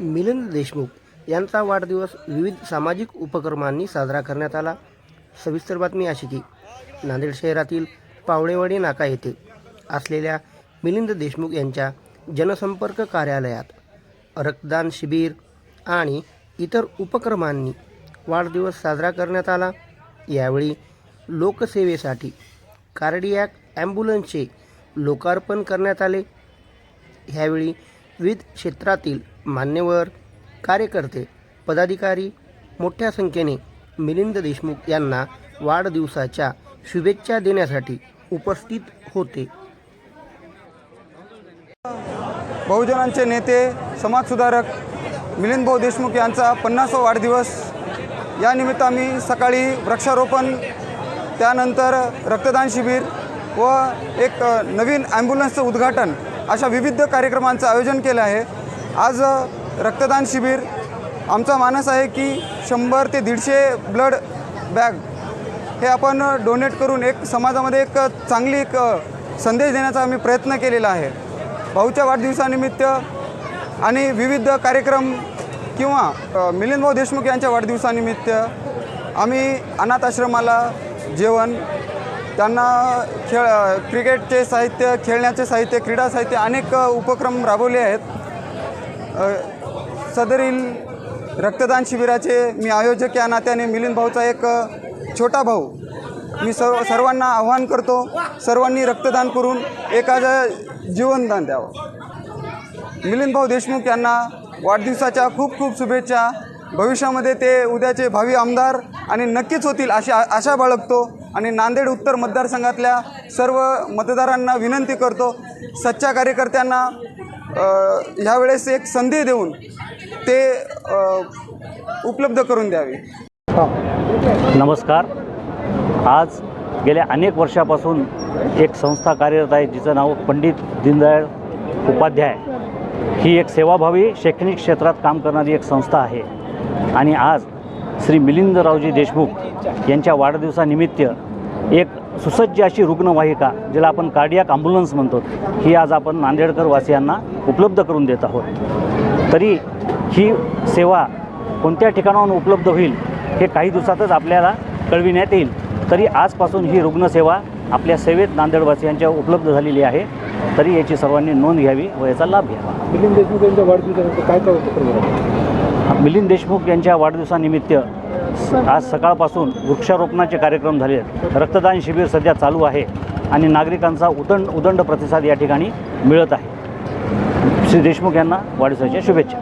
मिलिंद देशमुख यांचा वाढदिवस विविध सामाजिक उपक्रमांनी साजरा करण्यात आला. सविस्तर बातमी अशी की नांदेड शहरातील पावळेवाडी नाका येथे असलेल्या मिलिंद देशमुख यांच्या जनसंपर्क कार्यालयात रक्तदान शिबिर आणि इतर उपक्रमांनी वाढदिवस साजरा करण्यात आला. यावेळी लोकसेवेसाठी कार्डियॅक ॲम्ब्युलन्सचे लोकार्पण करण्यात आले. ह्यावेळी विविध क्षेत्रातील मान्यवर कार्यकर्ते पदाधिकारी मोठ्या संख्येने मिलिंद देशमुख यांना वाढदिवसाच्या शुभेच्छा देण्यासाठी उपस्थित होते. बहुजनांचे नेते समाजसुधारक मिलिंद भाऊ देशमुख यांचा पन्नासावा वाढदिवस. या निमित्त आम्ही सकाळी वृक्षारोपण त्यानंतर रक्तदान शिबिर व एक नवीन ॲम्ब्युलन्सचं उद्घाटन अशा विविध कार्यक्रमांचं आयोजन केलं आहे. आज रक्तदान शिबिर. आमचा मानस आहे की शंभर ते दीडशे ब्लड बॅग हे आपण डोनेट करून एक समाजामध्ये एक चांगली एक संदेश देण्याचा आम्ही प्रयत्न केलेला आहे. भाऊच्या वाढदिवसानिमित्त आणि विविध कार्यक्रम किंवा मिलिंद भाऊ देशमुख यांच्या वाढदिवसानिमित्त आम्ही अनाथ आश्रमाला जेवण त्यांना खेळ क्रिकेटचे साहित्य खेळण्याचे साहित्य क्रीडा साहित्य अनेक उपक्रम राबवले आहेत. सदरील रक्तदान शिबिराचे मी आयोजक या नात्याने मिलिंद भाऊचा एक छोटा भाऊ. मी सर्व सर्वांना आव्हान करतो सर्वांनी रक्तदान करून एखादं जीवनदान द्यावं. मिलिंद भाऊ देशमुख यांना वाढदिवसाच्या खूप खूप शुभेच्छा. भविष्यामध्ये ते उद्याचे भावी आमदार आणि नक्कीच होतील अशी आशा बाळगतो आणि नांदेड उत्तर मतदारसंघातल्या सर्व मतदारांना विनंती करतो. सच्च्या कार्यकर्त्यांना ह्यावेळेस एक संधी देऊन ते उपलब्ध करून द्यावी. नमस्कार. आज गेल्या अनेक वर्षापासून एक संस्था कार्यरत आहे जिचं नाव पंडित दीनदयाळ उपाध्याय. ही एक सेवाभावी शैक्षणिक क्षेत्रात काम करणारी एक संस्था आहे. आणि आज श्री मिलिंदरावजी देशमुख यांच्या वाढदिवसानिमित्त एक सुसज्ज अशी रुग्णवाहिका ज्याला आपण कार्डियाक ॲम्ब्युलन्स म्हणतो ही आज आपण नांदेडकर वासियांना उपलब्ध करून देत आहोत. तरी ही सेवा कोणत्या ठिकाणाहून उपलब्ध होईल हे काही दिवसातच आपल्याला कळविण्यात येईल. तरी आजपासून ही रुग्णसेवा आपल्या सेवेत नांदेडवासियांच्या उपलब्ध झालेली आहे. तरी याची सर्वांनी नोंद घ्यावी व याचा लाभ घ्यावा. मिलिंद देशमुख यांच्या वाढदिवसानिमित्त काय काय? मिलिंद देशमुख यांच्या वाढदिवसानिमित्त आज सकाळपासून वृक्षारोपणाचे कार्यक्रम झाले आहेत. रक्तदान शिबिर सध्या चालू आहे आणि नागरिकांचा उदंड उदंड प्रतिसाद या ठिकाणी मिळत आहे. श्री देशमुख यांना वाढदिवसाच्या शुभेच्छा.